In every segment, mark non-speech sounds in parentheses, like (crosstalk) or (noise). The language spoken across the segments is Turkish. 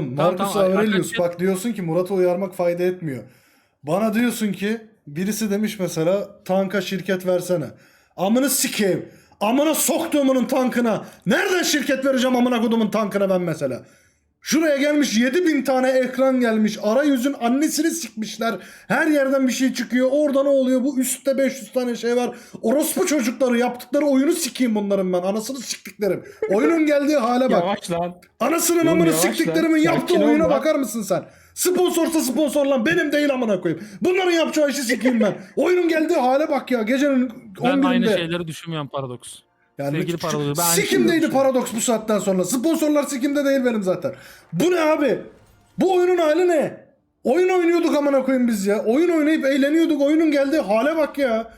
Marcus tamam, Aurelius arkadaşlar- bak diyorsun ki Murat'ı uyarmak fayda etmiyor. Bana diyorsun ki birisi demiş mesela tanka şirket versene. Amını sikeyim. Amına soktuğumunun tankına. Nereden şirket vereceğim amına kodumun tankına ben mesela. Şuraya gelmiş 7000 tane ekran gelmiş. Arayüzün annesini sikmişler. Her yerden bir şey çıkıyor. Orada ne oluyor? Bu üstte 500 tane şey var. Orospu çocukları yaptıkları oyunu sikeyim bunların ben. Anasını siktiklerim. Oyunun geldiği hale bak. Yavaş lan. Anasının Oğlum amını yavaş lan. siktiklerimin yaptığı Sakin ol oyuna lan. bakar mısın sen? Sponsorsa sponsor lan benim değil amına koyayım. Bunların yapacağı işi sikeyim ben. Oyunun geldiği hale bak ya gecenin Ben 11'inde. aynı şeyleri düşünmüyorum paradoks. Yani Sevgili Paradox, ben aynı Sikimdeydi düşünüyorum. paradoks bu saatten sonra. Sponsorlar sikimde değil benim zaten. Bu ne abi? Bu oyunun hali ne? Oyun oynuyorduk amına koyayım biz ya. Oyun oynayıp eğleniyorduk. Oyunun geldiği hale bak ya.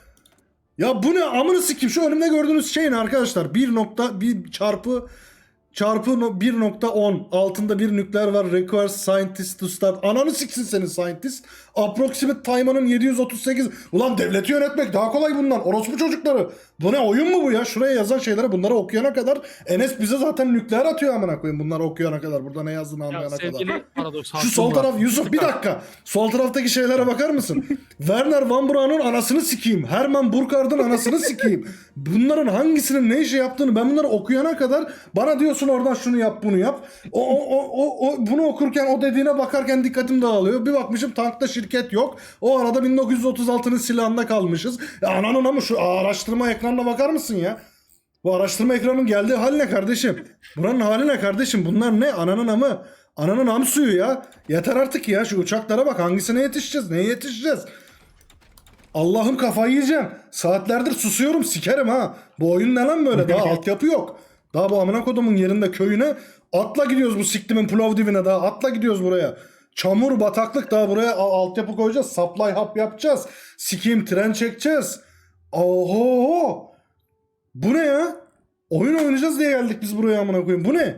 Ya bu ne amını sikim şu önümde gördüğünüz şey ne arkadaşlar? 1.1 çarpı çarpı no- 1.10 altında bir nükleer var. Requires scientist to start. Ananı siksin senin scientist. Approximate time'ının 738. Ulan devleti yönetmek daha kolay bundan. Orospu çocukları. Bu ne oyun mu bu ya? Şuraya yazan şeyleri bunları okuyana kadar Enes bize zaten nükleer atıyor amına koyayım. Bunları okuyana kadar. Burada ne yazdığını Ya anlayana kadar. paradoks. Şu sol taraf Yusuf bir dakika. Sol taraftaki şeylere bakar mısın? (laughs) Werner Van Braun'un anasını sikeyim. Herman Burkhardt'ın anasını sikeyim. Bunların hangisinin ne işe yaptığını ben bunları okuyana kadar bana diyorsun oradan şunu yap bunu yap. O, o, o, o, o- bunu okurken o dediğine bakarken dikkatim dağılıyor. Bir bakmışım tankta şirket yok. O arada 1936'nın silahında kalmışız. Ya ananın ama şu araştırma ekranına bakar mısın ya? Bu araştırma ekranının geldiği hal ne kardeşim? Buranın hali ne kardeşim? Bunlar ne? Ananın amı. Ananın am suyu ya. Yeter artık ya. Şu uçaklara bak. Hangisine yetişeceğiz? Neye yetişeceğiz? Allah'ım kafayı yiyeceğim. Saatlerdir susuyorum. Sikerim ha. Bu oyun ne lan böyle? Daha altyapı yok. Daha bu amına kodumun yerinde köyüne atla gidiyoruz bu siktimin Plovdiv'ine daha. Atla gidiyoruz buraya. Çamur, bataklık daha buraya altyapı koyacağız. Supply hub yapacağız. Sikeyim tren çekeceğiz. Oho. Bu ne ya? Oyun oynayacağız diye geldik biz buraya amına koyayım. Bu ne?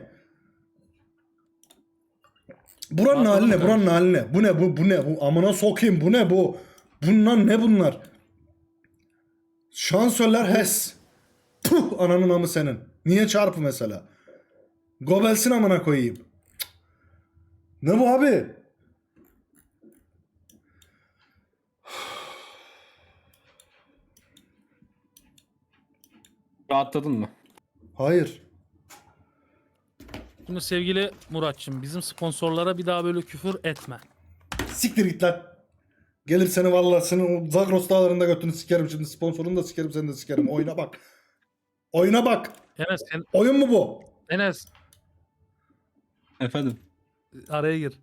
Buranın hali ne? Buranın hali ne? Bu ne? Bu, bu ne? Bu amına sokayım. Bu ne bu? Bunlar ne bunlar? Şansöller HES. Puh ananın amı senin. Niye çarpı mesela? Gobelsin amına koyayım. Cık. Ne bu abi? Rahatladın mı? Hayır. Şimdi sevgili Muratçım bizim sponsorlara bir daha böyle küfür etme. Siktir git lan. Gelir seni vallahi senin o Zagros dağlarında götünü sikerim şimdi sponsorunu da sikerim seni de sikerim. Oyuna bak. Oyuna bak. Enes sen, Oyun mu bu? Enes Efendim. araya gir.